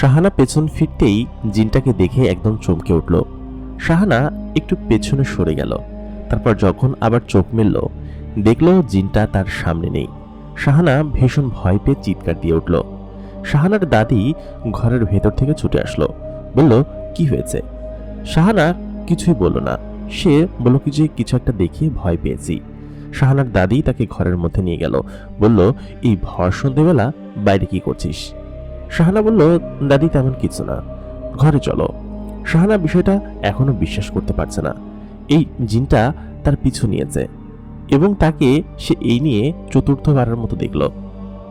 শাহানা পেছন ফিরতেই জিনটাকে দেখে একদম চমকে উঠল। শাহানা একটু পেছনে সরে গেল। তারপর যখন আবার চোখ মেলল, দেখল জিনটা তার সামনে নেই। শাহানা ভীষণ ভয় পেয়ে চিৎকার দিয়ে উঠল। শাহানার দাদি ঘরের ভেতর থেকে ছুটে আসলো। বলল, কি হয়েছে? শাহানা কিছুই বলল না। সে বলল, কি যে কিছু একটা দেখিয়ে ভয় পেয়েছি। শাহানার দাদি তাকে ঘরের মধ্যে নিয়ে গেল। বলল, এই ভর সন্ধেবেলা বাইরে কি করছিস? শাহানা বলল, দাদি, তেমন কিছু না। ঘরে চলো। শাহানা বিষয়টা এখনও বিশ্বাস করতে পারছে না। এই জিনটা তার পিছু নিয়েছে এবং তাকে সে এই নিয়ে চতুর্থবারের মতো দেখল।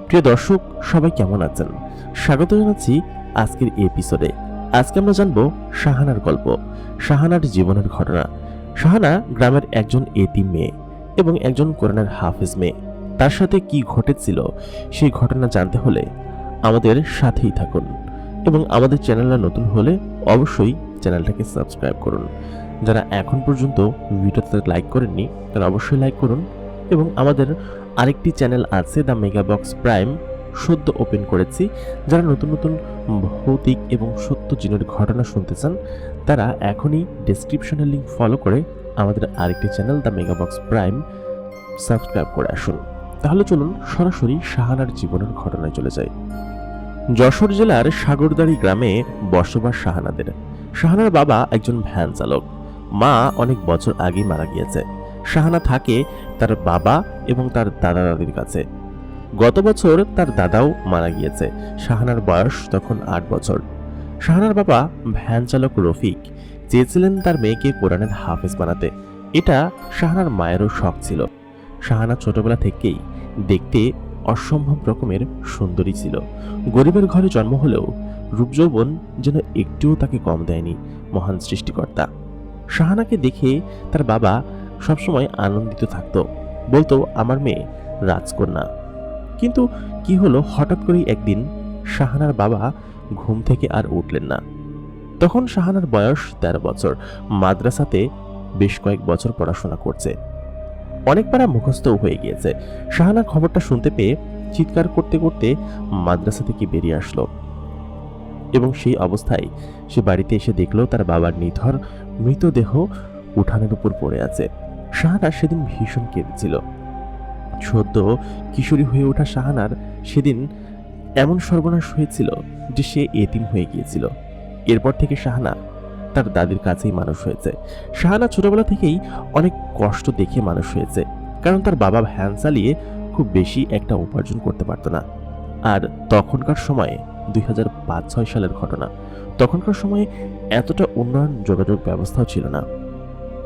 প্রিয় দর্শক, সবাই কেমন আছেন? স্বাগত জানাচ্ছি আজকের এপিসোডে আজকে আমরা জানব শাহানার গল্প, শাহানার জীবনের ঘটনা। শাহানা গ্রামের একজন এতিম মেয়ে এবং একজন কোরআনের হাফেজ মেয়ে। তার সাথে কি ঘটেছিল, সেই ঘটনা জানতে হলে আমাদের সাথেই থাকুন। এবং আমাদের চ্যানেলটা নতুন হলে অবশ্যই চ্যানেলটাকে সাবস্ক্রাইব করুন। যারা এখন পর্যন্ত ভিডিওতে লাইক করেননি, তারা অবশ্যই লাইক করুন এবং আমাদের আরেকটি চ্যানেল আছে দ্য মেগা বক্স প্রাইম সদ্য ওপেন করেছি। যারা নতুন নতুন ভৌতিক এবং সত্য জিনের ঘটনা শুনতে চান, তারা এখনই ডেসক্রিপশনের লিঙ্ক ফলো করে আমাদের আরেকটি channel the mega box prime subscribe করে আসুন। তাহলে চলুন সরাসরি শাহানার জীবনের ঘটনায় চলে যাই। যশোর জেলার সাগরদাড়ি গ্রামে বসবাস শাহানাদের। শাহানার বাবা একজন ভ্যান চালক। মা অনেক বছর আগেই মারা গিয়েছে। শাহানা থাকে তার বাবা এবং তার দাদা দাদির কাছে। গত বছর তার দাদাও মারা গিয়েছে। শাহানার বয়স তখন আট বছর। শাহানার বাবা ভ্যান চালক রফিক চেয়েছিলেন তার মেয়েকে কোরআনের হাফেজ বানাতে। এটা শাহানার মায়েরও শখ ছিল। শাহানা ছোটবেলা থেকেই দেখতে অসম্ভব রকমের সুন্দরী ছিল। গরিবের ঘরে জন্ম হলেও রূপযৌবন যেন একটুও তাকে কম দেয়নি মহান সৃষ্টিকর্তা। শাহানাকে দেখে তার বাবা সবসময় আনন্দিত থাকতো। বলতো, আমার মেয়ে রাজকন্যা। কিন্তু কি হলো হঠাৎ করেই একদিন শাহানার বাবা ঘুম থেকে আর উঠলেন না। তখন শাহানার বয়স তেরো বছর। মাদ্রাসাতে বেশ কয়েক বছর পড়াশোনা করছে। অনেক পারা মুখস্থও হয়ে গিয়েছে। শাহানা খবরটা শুনতে পেয়ে চিৎকার করতে করতে মাদ্রাসা থেকে বেরিয়ে আসলো। এবং সেই অবস্থায় সে বাড়িতে এসে দেখল তার বাবার নিথর মৃতদেহ উঠানের উপর পড়ে আছে। শাহানা সেদিন ভীষণ কেঁদেছিল। সদ্য কিশোরী হয়ে ওঠা শাহানার সেদিন এমন সর্বনাশ হয়েছিল যে সে এতিম হয়ে গিয়েছিল। এরপর থেকে শাহানা তার দাদির কাছেই মানুষ হয়েছে। শাহানা ছোটবেলা থেকেই অনেক কষ্ট দেখে মানুষ হয়েছে। কারণ তার বাবা ভ্যান চালিয়ে খুব বেশি একটা উপার্জন করতে পারতো না। আর তখনকার সময়ে দুই হাজার পাঁচ ছয় সালের ঘটনা, তখনকার সময়ে এতটা উন্নয়ন যোগাযোগ ব্যবস্থাও ছিল না।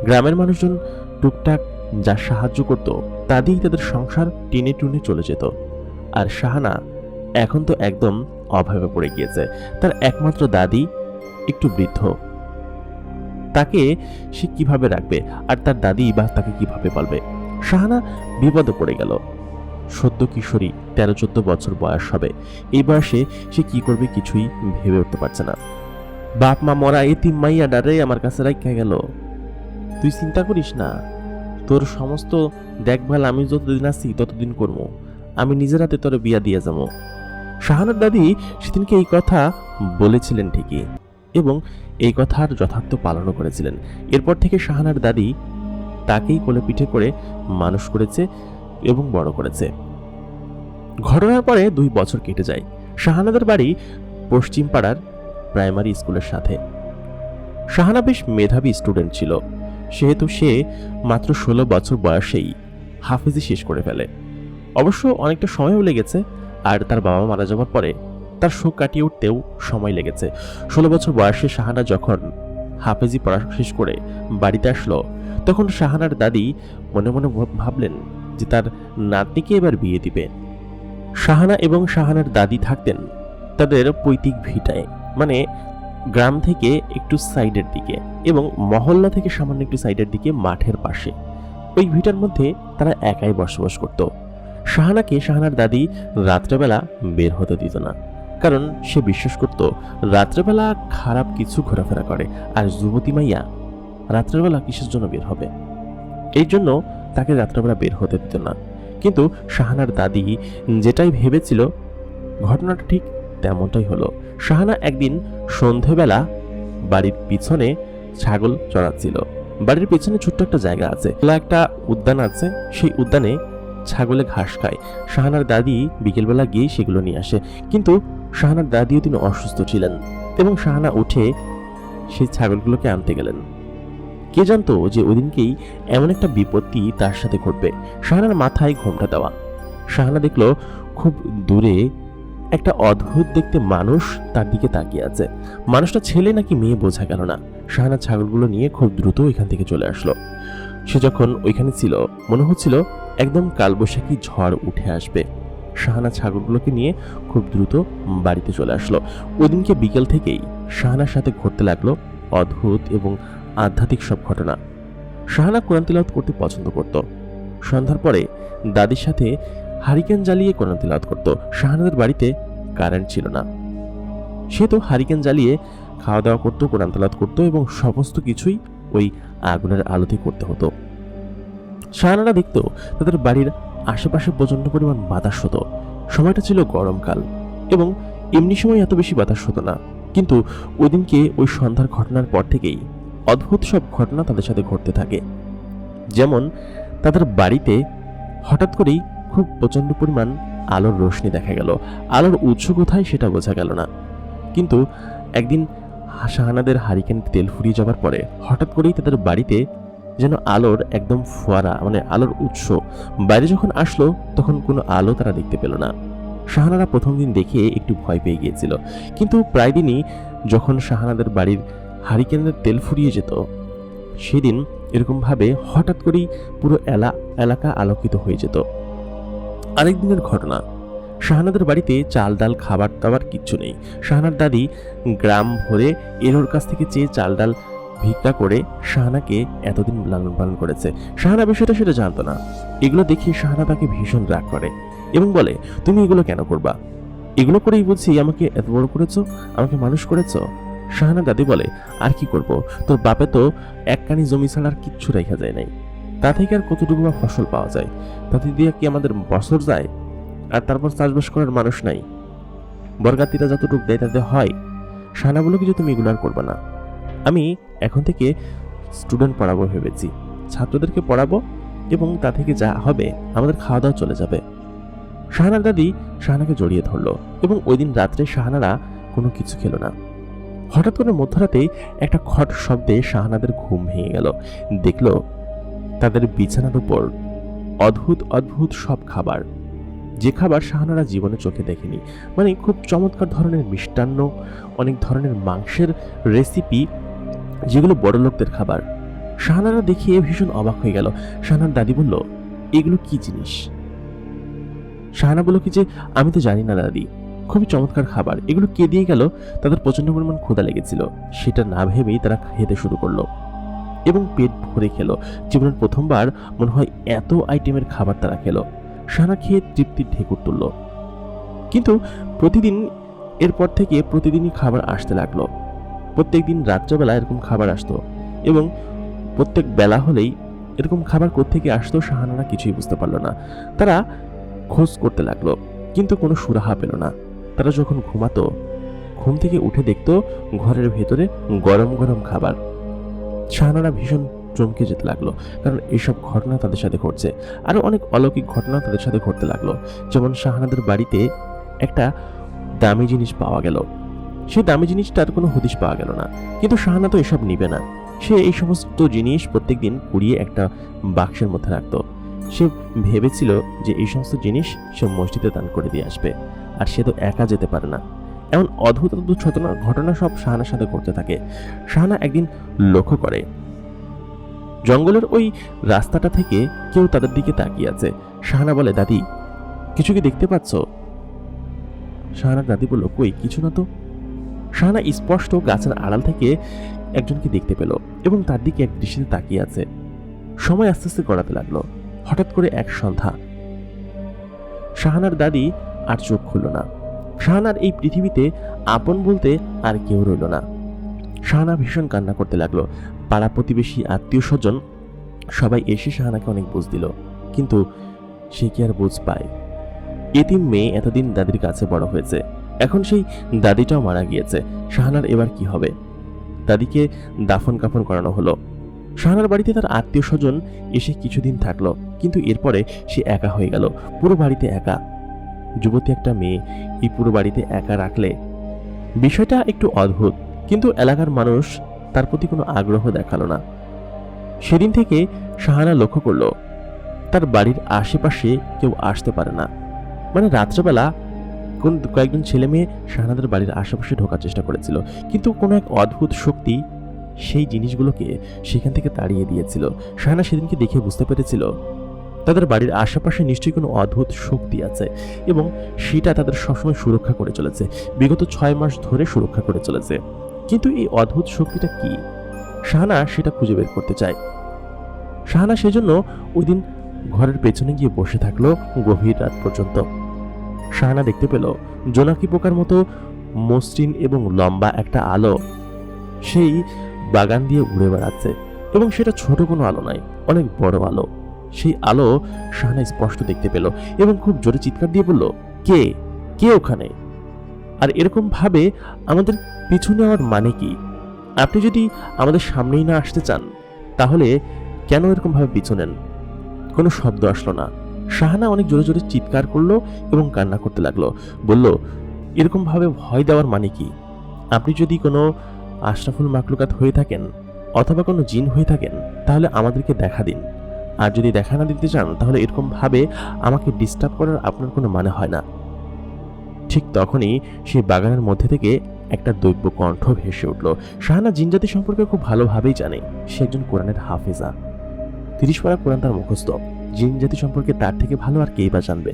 গ্রামের মানুষজন টুকটাক যা সাহায্য করত, তা দিয়েই তাদের সংসার টেনে টুনে চলে যেত। আর শাহানা এখন তো একদম অভাবে পড়ে গিয়েছে। তার একমাত্র দাদি একটু বৃদ্ধ। তাকে সে কীভাবে রাখবে? আর তার দাদি বা তাকে কীভাবে পালবে? শাহানা বিপদে পড়ে গেল। সদ্য কিশোরী তেরো চোদ্দ বছর বয়স হবে। এই বয়সে সে কি করবে কিছুই ভেবে উঠতে পারছে না। বাপ মা মরা এই তিন মাইয়া ডারে আমার কাছে রাখা গেল। তুই চিন্তা করিস না। তোর সমস্ত দেখভাল আমি যতদিন আছি ততদিন করব। আমি নিজের হাতে তোর বিয়া দিয়ে যাব। শাহানার দাদি সেদিনকে এই কথা বলেছিলেন ঠিকই। এবং এই কথার যথার্থ পালনও করেছিলেন। এরপর থেকে শাহানার দাদি তাকেই কোলে পিঠে করে মানুষ করেছে এবং বড় করেছে। ঘটনার পরে দুই বছর কেটে যায়। শাহানাদের বাড়ি পশ্চিম পাড়ার প্রাইমারি স্কুলের সাথে। শাহানা বেশ মেধাবী স্টুডেন্ট ছিল। সেহেতু সে মাত্র ষোলো বছর বয়সেই হাফিজি শেষ করে ফেলে। অবশ্য অনেকটা সময়ও লেগেছে, আর তার বাবা মারা যাওয়ার পরে তার শোক কাটিয়ে উঠতেও সময় লেগেছে। ষোলো বছর বয়সে শাহানা যখন হাফেজি পড়া শেষ করে বাড়িতে আসলো, তখন শাহানার দাদি মনে মনে ভাবলেন যে তার নাতনিকে এবার বিয়ে দিবে। শাহানা এবং শাহানার দাদি থাকতেন তাদের পৈতৃক ভিটায় মানে গ্রাম থেকে একটু সাইডের দিকে এবং মহল্লা থেকে সামান্য একটু সাইডের দিকে মাঠের পাশে। ওই ভিটার মধ্যে তারা একাই বসবাস করত। শাহানাকে শাহানার দাদি রাত্রেবেলা বের হতে দিত না। কারণ সে বিশ্বাস করত, রাত্রেবেলা খারাপ কিছু ঘোরাফেরা করে, আর যুবতী মাইয়া রাত্রেবেলা কিসের জন্য বের হবে? এই জন্য তাকে রাত্রেবেলা বের হতে দিত না। কিন্তু শাহানার দাদি যেটাই ভেবেছিল, ঘটনাটা ঠিক তেমনটাই হলো। শাহানা একদিন সন্ধেবেলা বাড়ির পিছনে ছাগল চড়াচ্ছিল। বাড়ির পেছনে ছোট্ট একটা জায়গা আছে। একটা উদ্যান আছে, সেই উদ্যানে ছাগলে ঘাস খায়। শাহানার দাদি বিকেলবেলা গিয়ে সেগুলো নিয়ে আসে। কিন্তু শাহানার দাদিও তিনি অসুস্থ ছিলেন এবং শাহানা উঠে সেই ছাগলগুলোকে আনতে গেলেন। কে জানতো যে ওদিনকেই এমন একটা বিপত্তি তার সাথে ঘটবে? শাহানার মাথায় ঘোমটা দেওয়া। শাহানা দেখল খুব দূরে একটা অদ্ভুত দেখতে মানুষ তার দিকে তাকিয়ে আছে। মানুষটা ছেলে নাকি মেয়ে বোঝা গেল না। শাহানা ছাগলগুলো নিয়ে খুব দ্রুত এখান থেকে চলে আসলো। সে যখন ওইখানে ছিল, মনে হচ্ছিল একদম কালবৈশাখী ঝড় উঠে আসবে। শাহানা ছাগলগুলোকে নিয়ে খুব দ্রুত বাড়িতে চলে আসলো। ওদিনকে বিকেল থেকেই শাহানার সাথে ঘটতে লাগল অদ্ভুত এবং আধ্যাত্মিক সব ঘটনা। শাহানা কোরআন তিলাওয়াত করতে পছন্দ করত। সন্ধ্যার পরে দাদির সাথে হারিকেন জ্বালিয়ে কোরআন তিলাওয়াত করত। শাহানাদের বাড়িতে কারেন্ট ছিল না। সে তো হারিকেন জ্বালিয়ে খাওয়া দাওয়া করতো, কোরআন তেলাওয়াত করতো এবং সমস্ত কিছুই ওই আগুনের আলোতে করতে হতো। শাহানারা দেখতো তাদের বাড়ির আশেপাশে প্রচণ্ড পরিমাণ বাতাস হতো। সময়টা ছিল গরমকাল এবং এমনি সময় এত বেশি বাতাস হতো না। কিন্তু ওদিনকে ওই সন্ধ্যার ঘটনার পর থেকেই অদ্ভুত সব ঘটনা তাদের সাথে ঘটতে থাকে। যেমন তাদের বাড়িতে হঠাৎ করেই খুব প্রচণ্ড পরিমাণ আলোর রোশনি দেখা গেল। আলোর উৎস কোথায় সেটা বোঝা গেল না। কিন্তু একদিন শাহানাদের হারিকেন তেল ফুরিয়ে যাওয়ার পরে হঠাৎ করেই তাদের বাড়িতে যেন আলোর একদম ফোয়ারা মানে আলোর উৎস। বাইরে যখন আসলো, তখন কোনো আলো তারা দেখতে পেল না। শাহানারা প্রথম দিন দেখে একটু ভয় পেয়ে গিয়েছিল। কিন্তু প্রায় দিনই যখন শাহানাদের বাড়ির হারিকেনের তেল ফুরিয়ে যেত, সেদিন এরকমভাবে হঠাৎ করেই পুরো এলা, এলাকা আলোকিত হয়ে যেত। আরেক দিনের ঘটনা। শাহানাদের বাড়িতে চাল, ডাল খাবার দাবার কিচ্ছু নেই। শাহানার দাদি গ্রাম ভরে এরোর কাছ থেকে চেয়ে চাল, ডাল ভিক্ষা করে শাহানাকে এতদিন লালন পালন করেছে। শাহানা বিষয়টা সেটা জানতো না। এগুলো দেখে শাহানা তাকে ভীষণ রাগ করে এবং বলে, তুমি এগুলো কেন করবা? এগুলো করেই বুঝছি আমাকে এত বড় করেছ? আমাকে মানুষ করেছ? শাহানা দাদি বলে, আর কি করব? তোর বাপে তো এক কানি জমি ছাড়া আর কিচ্ছু রেখা যায় নাই। তা থেকে আর কতটুকু বা ফসল পাওয়া যায়? তাতে দিয়ে কি আমাদের বছর যায়? আর তারপর চাষবাস করার মানুষ নাই। বরগাতিরা যতটুকু দেয় তাতে হয়। শাহানা বলো কিছু তুমি এগুলো আর করবে না। আমি এখন থেকে স্টুডেন্ট পড়াবো ভেবেছি। ছাত্রদেরকে পড়াবো এবং তা থেকে যা হবে আমাদের খাওয়া দাওয়া চলে যাবে। শাহানার দাদি শাহানাকে জড়িয়ে ধরলো এবং ওই দিন রাত্রে শাহানারা কোনো কিছু খেলো না। হঠাৎ করে মধ্যরাতেই একটা খট শব্দে শাহানাদের ঘুম ভেঙে গেল। দেখল তাদের বিছানার উপর অদ্ভুত অদ্ভুত সব খাবার। যে খাবার শাহানারা জীবনে চোখে দেখেনি। মানে খুব চমৎকার ধরনের মিষ্টান্ন, অনেক ধরনের মাংসের রেসিপি যেগুলো বড় লোকদের খাবার। শাহানারা দেখিয়ে ভীষণ অবাক হয়ে গেল। শাহানার দাদি বলল, এগুলো কি জিনিস? শাহানা বলল কি যে, আমি তো জানি না দাদি। খুবই চমৎকার খাবার। এগুলো কে দিয়ে গেল? তাদের প্রচণ্ড পরিমাণ ক্ষুধা লেগেছিল। সেটা না ভেবেই তারা খেতে শুরু করল এবং পেট ভরে খেলো। জীবনের প্রথমবার মনে হয় এত আইটেমের খাবার তারা খেলো। সারা খেয়ে তৃপ্তির ঢেকুর তুলল। কিন্তু প্রতিদিন, এরপর থেকে প্রতিদিনই খাবার আসতে লাগল। প্রত্যেক দিন রাত্রেবেলা এরকম খাবার আসতো এবং প্রত্যেক বেলা হলেই এরকম খাবার কোত্থেকে আসতো শাহানারা কিছুই বুঝতে পারল না। তারা খোঁজ করতে লাগল, কিন্তু কোনো সুরাহা পেল না। তারা যখন ঘুমাতো, ঘুম থেকে উঠে দেখতো ঘরের ভেতরে গরম গরম খাবার। শাহানারা ভীষণ চমকে যেতে লাগল, কারণ এইসব ঘটনা তাদের সাথে ঘটছে। আরও অনেক অলৌকিক ঘটনা তাদের সাথে ঘটতে লাগল। যেমন শাহানাদের বাড়িতে একটা দামি জিনিস পাওয়া গেল। সেই দামি জিনিসটার কোনো হদিশ পাওয়া গেল না। কিন্তু শাহানা তো এসব নিবে না। সে এই সমস্ত জিনিস প্রত্যেকদিন কুড়িয়ে একটা বাক্সের মধ্যে রাখতো। সে ভেবেছিল যে এই সমস্ত জিনিস সে মসজিদে দান করে দিয়ে আসবে, আর সে তো একা যেতে পারে না। এমন অদ্ভুত অদ্ভুত ঘটনা সব শাহানার সাথে করতে থাকে। শাহানা একদিন লক্ষ্য করে, জঙ্গলের ওই রাস্তাটা থেকে কেউ তাদের দিকে তাকিয়ে আছে। শাহানা বলে, দাদি, কিছু কি দেখতে পাচ্ছ? শাহানার দাদি বলল, কই, কিছু না তো। শাহানা স্পষ্ট গাছের আড়াল থেকে একজনকে দেখতে পেল এবং তার দিকে এক দৃষ্টিতে তাকিয়ে আছে। সময় আস্তে আস্তে গড়াতে লাগল। হঠাৎ করে এক সন্ধ্যা। শাহানার দাদি আর চোখ খুলল না। শাহানার এই পৃথিবীতে আপন বলতে আর কেউ রইল না। শাহানা ভীষণ কান্না করতে লাগল। পাড়া প্রতিবেশী, আত্মীয় স্বজন সবাই এসে শাহানাকে অনেক বুঝ দিল। কিন্তু সে কি আর বুঝ পায়? এতিম মেয়ে এতদিন দাদির কাছে বড় হয়েছে। এখন সেই দাদিটাও মারা গিয়েছে। শাহানার এবার কি হবে? দাদিকে দাফন কাফন করানো হলো। শাহানার বাড়িতে তার আত্মীয় স্বজন এসে কিছুদিন থাকল, কিন্তু এরপরে সে একা হয়ে গেল, পুরো বাড়িতে একা। যুবতী একটা মেয়ে এই পুরো বাড়িতে একা রাখলে বিষয়টা একটু অদ্ভুত, কিন্তু এলাকার মানুষ তার প্রতি কোনো আগ্রহ দেখাল না। সেদিন থেকে শাহানা লক্ষ্য করল, তার বাড়ির আশেপাশে কেউ আসতে পারে না। মানে রাত্রেবেলা কোন কয়েকজন ছেলে মেয়ে শাহানাদের বাড়ির আশেপাশে ঢোকার চেষ্টা করেছিল। কিন্তু কোনো এক অদ্ভুত শক্তি সেই জিনিসগুলোকে সেখান থেকে তাড়িয়ে দিয়েছিল। শাহানা সেদিনকে দেখে বুঝতে পেরেছিল, তাদের বাড়ির আশেপাশে নিশ্চয়ই কোনো অদ্ভুত শক্তি আছে এবং সেটা তাদের সবসময় সুরক্ষা করে চলেছে। বিগত ছয় মাস ধরে সুরক্ষা করে চলেছে। কিন্তু এই অদ্ভুত শক্তিটা কি? শাহানা সেটা খুঁজে বের করতে চায়। শাহানা সেজন্য ওই দিন ঘরের পেছনে গিয়ে বসে থাকল গভীর রাত পর্যন্ত। শাহানা দেখতে পেল জোনাকি পোকার মতো মসৃণ এবং লম্বা একটা আলো সেই বাগান দিয়ে উড়ে বেড়াচ্ছে। এবং সেটা ছোট কোনো আলো নয়, অনেক বড় আলো। সেই আলো শাহানা স্পষ্ট দেখতে পেল এবং খুব জোরে চিৎকার দিয়ে বলল, কে? কে ওখানে? আর এরকম ভাবে আমাদের পিছু নেওয়ার মানে কি? আপনি যদি আমাদের সামনেই না আসতে চান, তাহলে কেন এরকম ভাবে পিছু নেন? কোনো শব্দ আসলো না। শাহানা অনেক জোরে জোরে চিৎকার করল এবং কান্না করতে লাগল। বলল, এরকম ভাবে ভয় দেওয়ার মানে কি? আপনি যদি কোনো আশরাফুল মাকলুকাত হয়ে থাকেন অথবা কোনো জিন হয়ে থাকেন, তাহলে আমাদেরকে দেখা দিন। আর যদি দেখা না দিতে চান, তাহলে এরকম ভাবে আমাকে ডিস্টার্ব করার আপনার কোনো মানে হয় না। ঠিক তখনই সেই বাগানের মধ্যে থেকে একটা দৈব্য কণ্ঠ ভেসে উঠল। শাহানা জিনজাতি সম্পর্কে খুব ভালোভাবেই জানে। সে একজন কোরআনের হাফেজা। তিরিশ পারা কোরআন তার মুখস্থ। জিন জাতি সম্পর্কে তার থেকে ভালো আর কেই বা জানবে?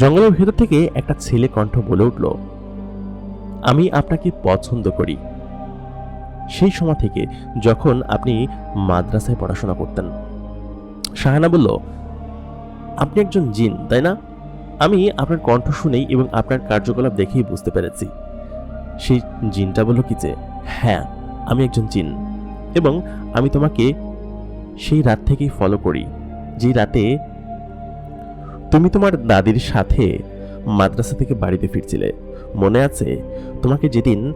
জঙ্গলের ভেতর থেকে একটা ছেলে কণ্ঠ বলে উঠল, আমি আপনাকে পছন্দ করি। সেই সময় থেকে যখন আপনি মাদ্রাসায় পড়াশোনা করতেন, শাহানা বলল, আপনি একজন জিন, তাই না? আমি আপনার কণ্ঠ শুনেই এবং আপনার কার্যকলাপ দেখেই বুঝতে পেরেছি। সেই জিনটা বলল কি যে হ্যাঁ আমি একজন জিন এবং আমি তোমাকে সেই রাত থেকেই ফলো করি, যে রাতে তুমি তোমার দাদির সাথে মাদ্রাসা থেকে বাড়িতে ফিরছিলে। মনে আছে, তোমাকে যেদিন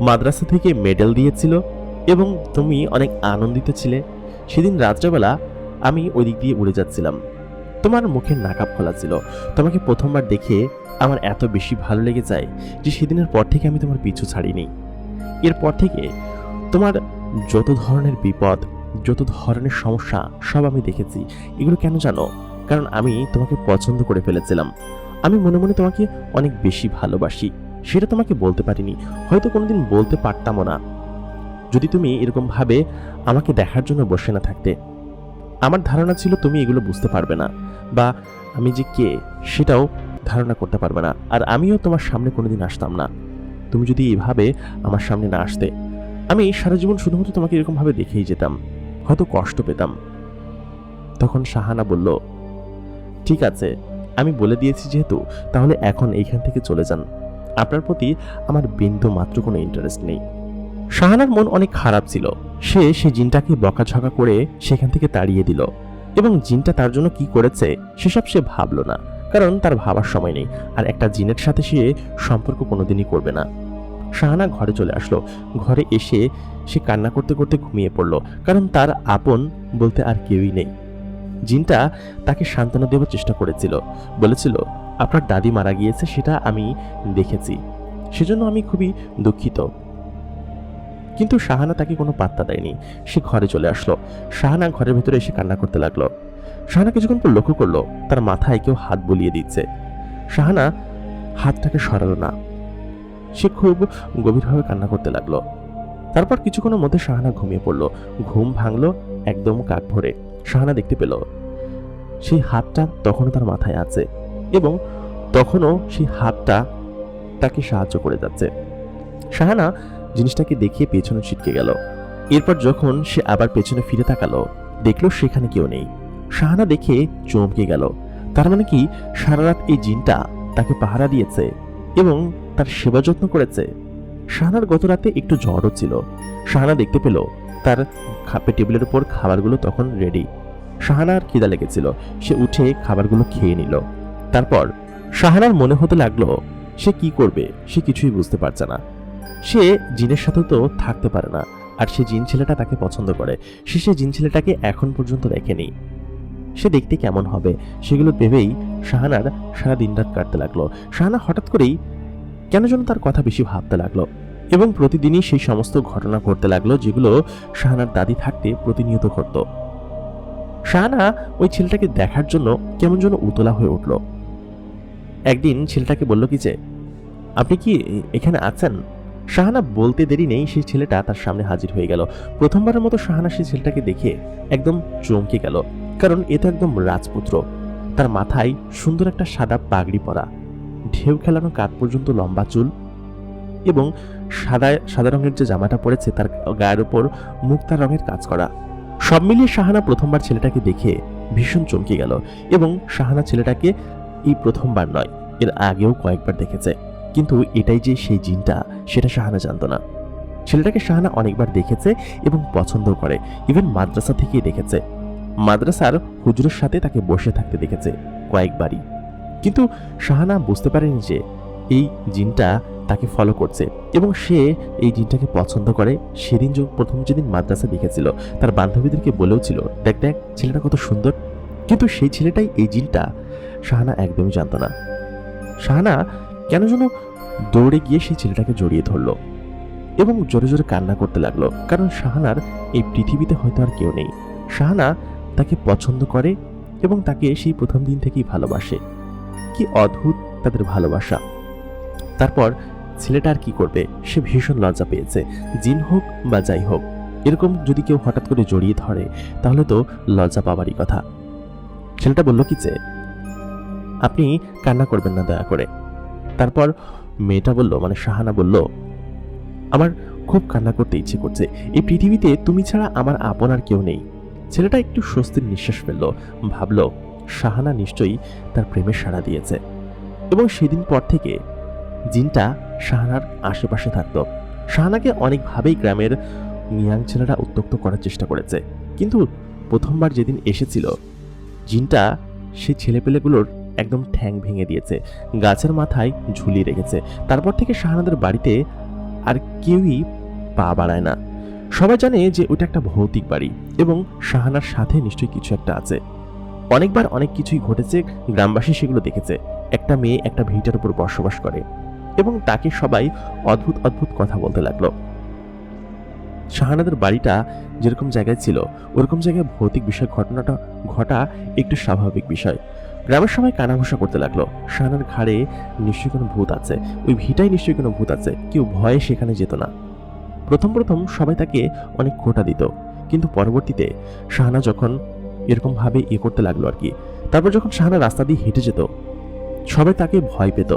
মাদ্রাসা থেকে মেডেল দিয়েছিল এবং তুমি অনেক আনন্দিত ছিলে, সেদিন রাত্রেবেলা আমি ওই দিক দিয়ে উড়ে যাচ্ছিলাম। তোমার মুখের নাকাব খোলা ছিল। তোমাকে প্রথমবার দেখে আমার এত বেশি ভালো লেগে যায় যে সেদিনের পর থেকে আমি তোমার পিছু ছাড়িনি। এরপর থেকে তোমার যত ধরনের বিপদ যত ধরনের সমস্যা সব আমি দেখেছি। এগুলো কেন জানো? কারণ আমি তোমাকে পছন্দ করে ফেলেছিলাম। আমি মনে মনে তোমাকে অনেক বেশি ভালোবাসি। সেটা তোমাকে বলতে পারিনি। হয়তো কোনোদিন বলতে পারতামও না। যদি তুমি এরকম ভাবে আমাকে দেখার জন্য বসে না থাকতে, আমার ধারণা ছিল তুমি এগুলো বুঝতে পারবে না বা আমি যে কে, সেটাও ধারণা করতে পারবে না। আর আমিও তোমার সামনে কোনোদিন আসতাম না। তুমি যদি এভাবে আমার সামনে না আসতে, আমি সারা জীবন শুধুমাত্র তোমাকে এরকমভাবে দেখেই যেতাম। হয়তো কষ্ট পেতাম। তখন শাহানা বলল, ঠিক আছে, আমি বলে দিয়েছি যেহেতু, তাহলে এখন এইখান থেকে চলে যান। আপনার প্রতি আমার বিন্দু মাত্র কোনো ইন্টারেস্ট নেই। শাহানার মন অনেক খারাপ ছিল। সে সে জিনটাকে বকাঝকা করে সেখান থেকে তাড়িয়ে দিল এবং জিনটা তার জন্য কি করেছে সেসব সে ভাবলো না, কারণ তার ভাবার সময় নেই, আর একটা জিনের সাথে সে সম্পর্ক কোনোদিনই করবে না। শাহানা ঘরে চলে আসলো। ঘরে এসে সে কান্না করতে করতে ঘুমিয়ে পড়ল, কারণ তার আপন বলতে আর কেউই নেই। জিনটা তাকে সান্ত্বনা দেওয়ার চেষ্টা করেছিল। বলেছিল, আপনার দাদি মারা গিয়েছে, সেটা আমি দেখেছি। সেজন্য আমি খুবই দুঃখিত। কিন্তু শাহানা তাকে কোনো পাত্তা দেয়নি। সে ঘরে চলে আসলো। শাহানা ঘরের ভেতরে এসে কান্না করতে লাগল। শাহানা কিছুক্ষণ পর লক্ষ্য করল, তার মাথায় কেউ হাত বুলিয়ে দিচ্ছে। শাহানা হাতটাকে সরালো না। সে খুব গভীরভাবে কান্না করতে লাগল। তারপর কিছুক্ষণের মধ্যে শাহানা ঘুমিয়ে পড়ল। ঘুম ভাঙলো একদম কাক ভরে। শাহানা দেখতে পেল, সেই হাতটা তখনও তার মাথায় আছে এবং তখনও সেই হাতটা তাকে সাহায্য করে যাচ্ছে। শাহানা জিনিসটাকে দেখিয়ে পেছনে ছিটকে গেল। এরপর যখন সে আবার পেছনে ফিরে তাকালো, দেখল সেখানে কেউ নেই। শাহানা দেখে চমকে গেল। তার মানে কি, সারা রাত এই জিনটা তাকে পাহারা দিয়েছে এবং তার সেবা যত্ন করেছে। শাহানার গত রাতে একটু জ্বরও ছিল। শাহানা দেখতে পেল, তার খাপে টেবিলের উপর খাবারগুলো তখন রেডি শাহানার খিদা লেগেছিল। সে উঠে খাবারগুলো খেয়ে নিল। তারপর শাহানার মনে হতে লাগল, সে কি করবে? সে কিছুই বুঝতে পারছে না। সে জিনের সাথে তো থাকতে পারে না, আর সে জিন ছেলেটা তাকে পছন্দ করে। সে সে জিন ছেলেটাকে এখন পর্যন্ত দেখেনি। সে দেখতে কেমন হবে, সেগুলো ভেবেই শাহানার সারা দিন রাত কাটতে লাগল। শাহানা হঠাৎ করেই কেন যেন তার কথা বেশি ভাবতে লাগল এবং প্রতিদিনই সেই সমস্ত ঘটনা ঘটতে লাগল যেগুলো শাহানার দাদি থাকতে প্রতিনিয়ত ঘটত। শাহানা ওই ছেলেটাকে দেখার জন্য কেমন যেন উতলা হয়ে উঠল। একদিন ছেলেটাকে বলল কি যে, আপনি কি এখানে আছেন? শাহানা বলতে দেরি নেই, সেই ছেলেটা তার সামনে হাজির হয়ে গেল। প্রথমবারের মতো শাহানা সেই ছেলেটাকে দেখে একদম চমকে গেল। কারণ এ তো একদম রাজপুত্র। তার মাথায় সুন্দর একটা সাদা পাগড়ি পরা। ঢেউ খেলানো কাত পর্যন্ত লম্বা চুল এবং সাদা সাদা রঙের যে জামাটা পরেছে তার গায়ের ওপর মুক্তা রঙের কাজ করা। সব মিলিয়ে শাহানা প্রথমবার ছেলেটাকে দেখে ভীষণ চমকে গেল এবং শাহানা ছেলেটাকে এই প্রথমবার নয়, এর আগেও কয়েকবার দেখেছে। কিন্তু এটাই যে সেই জিনটা, সেটা শাহানা জানতো না। ছেলেটাকে শাহানা অনেকবার দেখেছে এবং পছন্দ করে ইভেন মাদ্রাসা থেকেই দেখেছে। মাদ্রাসার হুজুরের সাথে তাকে বসে থাকতে দেখেছে কয়েকবারই। কিন্তু শাহানা বুঝতে পারেনি যে এই জিনটা তাকে ফলো করছে এবং সে এই জিনটাকে পছন্দ করে। সেদিন প্রথম যেদিন মাদ্রাসা দেখেছিল, তার বান্ধবীদেরকে বলেও ছিল, দেখ দেখ, ছেলেটা কত সুন্দর। কিন্তু সেই ছেলেটাই এই জিনটা শাহানা একদমই জানতো না। শাহানা কেন যেন দৌড়ে গিয়ে সেই ছেলেটাকে জড়িয়ে ধরলো এবং জোরে জোরে কান্না করতে লাগল, কারণ শাহানার এই পৃথিবীতে হয়তো আর কেউ নেই। শাহানা তাকে পছন্দ করে এবং তাকে সেই প্রথম দিন থেকেই ভালোবাসে। কি অদ্ভুত তাদের ভালোবাসা। তারপর ছেলেটা আর কি করবে, সে ভীষণ লজ্জা পেয়েছে। জিন হোক বা যাই হোক, এরকম যদি কেউ হঠাৎ করে জড়িয়ে ধরে, তাহলে তো লজ্জা পাওয়ারই কথা। ছেলেটা বলল, কি যে, আপনি কান্না করবেন না দয়া করে। তারপর মেয়েটা বলল মানে শাহানা বলল, আমার খুব কান্না করতে ইচ্ছে করছে। এই পৃথিবীতে তুমি ছাড়া আমার আপন আর কেউ নেই। ছেলেটা একটু স্বস্তির নিঃশ্বাস ফেলল, ভাবল শাহানা নিশ্চয়ই তার প্রেমে সাড়া দিয়েছে। এবং সেদিন পর থেকে জিনটা শাহানার আশেপাশে থাকতো। শাহানাকে অনেকভাবেই গ্রামের মিয়াং ছেলেরা উত্তক্ত করার চেষ্টা করেছে। কিন্তু প্রথমবার যেদিন এসেছিল, জিনটা সেই ছেলেপেলেগুলোর একদম ঠ্যাং ভেঙে দিয়েছে, গাছের মাথায় ঝুলিয়ে রেখেছে। তারপর থেকে শাহানাদের বাড়িতে আর কেউই পা বাড়ায় না। সবাই জানে যে ওটা একটা ভৌতিক বাড়ি এবং শাহানার সাথে নিশ্চয়ই কিছু একটা আছে। অনেকবার অনেক কিছুই ঘটেছে, গ্রামবাসী সেগুলো দেখেছে। একটা মেয়ে একটা ভিটার উপর বসবাস করে এবং তাকে সবাই অদ্ভুত অদ্ভুত কথা বলতে লাগল। শাহানাদের বাড়িটা যেরকম জায়গায় ছিল, ওরকম জায়গায় ভৌতিক বিষয় ঘটনাটা, ঘটা একটু স্বাভাবিক বিষয়। গ্রামের সবাই কানাঘোষা করতে লাগল। শাহানার ঘাড়ে নিশ্চয়ই কোনো ভূত আছে। ওই ভিটায় নিশ্চয়ই কোনো ভূত আছে। কেউ ভয়ে সেখানে যেত না। প্রথম প্রথম সবাই তাকে অনেক খোটা দিত। কিন্তু পরবর্তীতে শাহানা যখন এরকমভাবে ইয়ে করতে লাগল আর কি। তারপর যখন শাহানা রাস্তা দিয়ে হেঁটে যেত, সবাই তাকে ভয় পেত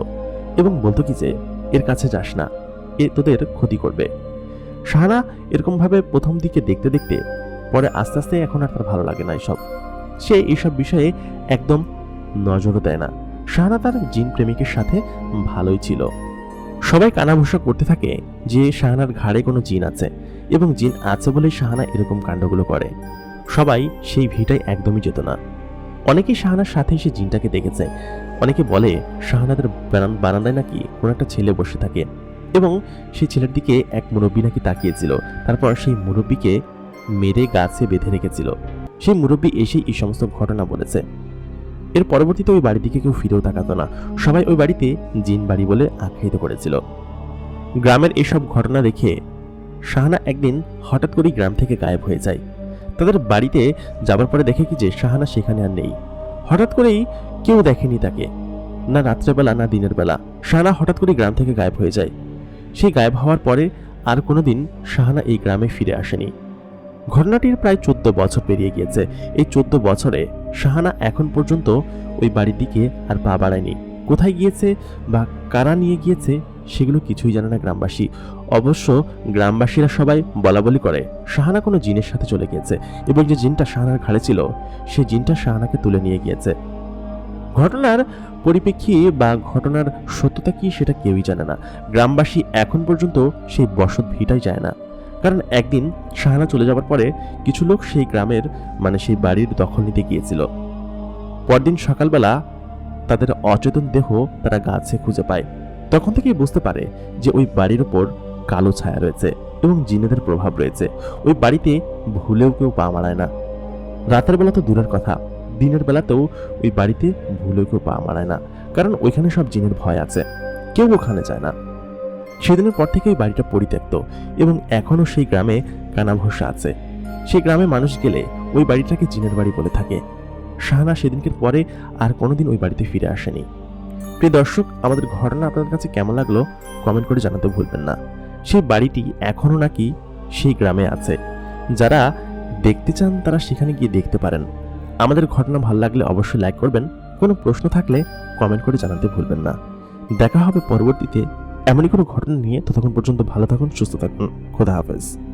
এবং বলতো কি যে, এর কাছে যাস না, এ তোদের ক্ষতি করবে। শাহানা এরকমভাবে প্রথম দিকে দেখতে দেখতে, পরে আস্তে আস্তে এখন আর তার ভালো লাগে না এসব। সে এইসব বিষয়ে একদম নজরও দেয় না। শাহানা তার জিন প্রেমিকের সাথে ভালোই ছিল। সবাই কানাভূষা করতে থাকে যে শাহানার ঘাড়ে কোনো জিন আছে এবং জিন আছে বলেই শাহানা এরকম কাণ্ডগুলো করে। সবাই সেই ভিটায় একদমই যেত না। অনেকেই শাহানার সাথে সে জিনটাকে দেখেছে। অনেকে বলে, শাহানাদের বারান্দায় নাকি কোনো একটা ছেলে বসে থাকে? এবং সেই ছেলের দিকে এক মুরব্বী নাকি তাকিয়েছিল। তারপর সেই মুরব্বীকে মেরে গাছে বেঁধে রেখেছিল। সেই মুরব্বী এসেই এই সমস্ত ঘটনা বলেছে। এর পরবর্তীতে ওই বাড়ির দিকে কেউ ফিরেও তাকাতো না। সবাই ওই বাড়িতে জিন বাড়ি বলে আখ্যায়িত করেছিল। গ্রামের এসব ঘটনা দেখে শাহানা একদিন হঠাৎ করেই গ্রাম থেকে গায়েব হয়ে যায়। তাদের বাড়িতে যাবার পরে দেখে কি যে শাহানা সেখানে আর নেই। হঠাৎ করেই কেউ দেখেনি তাকে। না রাত্রেবেলা না দিনের বেলা। শাহানা হঠাৎ করে গ্রাম থেকে গায়েব হয়ে যায়। সেই গায়েব হওয়ার পরে আর কোনোদিন শাহানা এই গ্রামে ফিরে আসেনি। ঘটনাটির প্রায় চোদ্দ বছর পেরিয়ে গিয়েছে। এই চোদ্দ বছরে শাহানা এখন পর্যন্ত ওই বাড়ির দিকে আর পা বাড়ায়নি। কোথায় গিয়েছে বা কারা নিয়ে গিয়েছে সেগুলো কিছুই জানে না গ্রামবাসী। অবশ্য গ্রামবাসীরা সবাই বলা বলি করে, শাহানা কোনো জিনের সাথে চলে গিয়েছে এবং যে জিনটা শাহানার ঘাড়ে ছিল সেই জিনটা শাহানাকে তুলে নিয়ে গিয়েছে। ঘটনার পরিপ্রেক্ষী বা ঘটনার সত্যতা কি সেটা কেউই জানে না। গ্রামবাসী এখন পর্যন্ত সেই বসত ভিটাই যায় না। কারণ একদিন শাহানা চলে যাওয়ার পরে কিছু লোক সেই গ্রামের মানে সেই বাড়ির দখল নিতে গিয়েছিল। পরদিন সকালবেলা তাদের অচেতন দেহ তারা গাছে খুঁজে পায়। তখন থেকেই বুঝতে পারে যে ওই বাড়ির ওপর কালো ছায়া রয়েছে এবং জিনেদের প্রভাব রয়েছে। ওই বাড়িতে ভুলেও কেউ পা মারায় না। রাতের বেলা তো দূরের কথা, দিনের বেলাতেও ওই বাড়িতে ভুলেও কেউ পা মারায় না, কারণ ওইখানে সব জিনের ভয় আছে। কেউ ওখানে যায় না। সেদিনের পর থেকে ওই বাড়িটা পরিত্যক্ত এবং এখনও সেই গ্রামে কানাভসা আছে। সেই গ্রামে মানুষ গেলে ওই বাড়িটাকে জিনের বাড়ি বলে থাকে। শাহানা সেদিনকের পরে আর কোনোদিন ওই বাড়িতে ফিরে আসেনি। প্রিয় দর্শক, আমাদের ঘটনা আপনাদের কাছে কেমন লাগল কমেন্ট করে জানাতে ভুলবেন না। সেই বাড়িটি এখনও নাকি সেই গ্রামে আছে। যারা দেখতে চান তারা সেখানে গিয়ে দেখতে পারেন। আমাদের ঘটনা ভালো লাগলে অবশ্যই লাইক করবেন। কোনো প্রশ্ন থাকলে কমেন্ট করে জানাতে ভুলবেন না। দেখা হবে পরবর্তীতে। এমনই কোনো ঘটনা নিয়ে ততক্ষণ পর্যন্ত ভালো থাকুন, সুস্থ থাকুন। খোদা হাফেজ।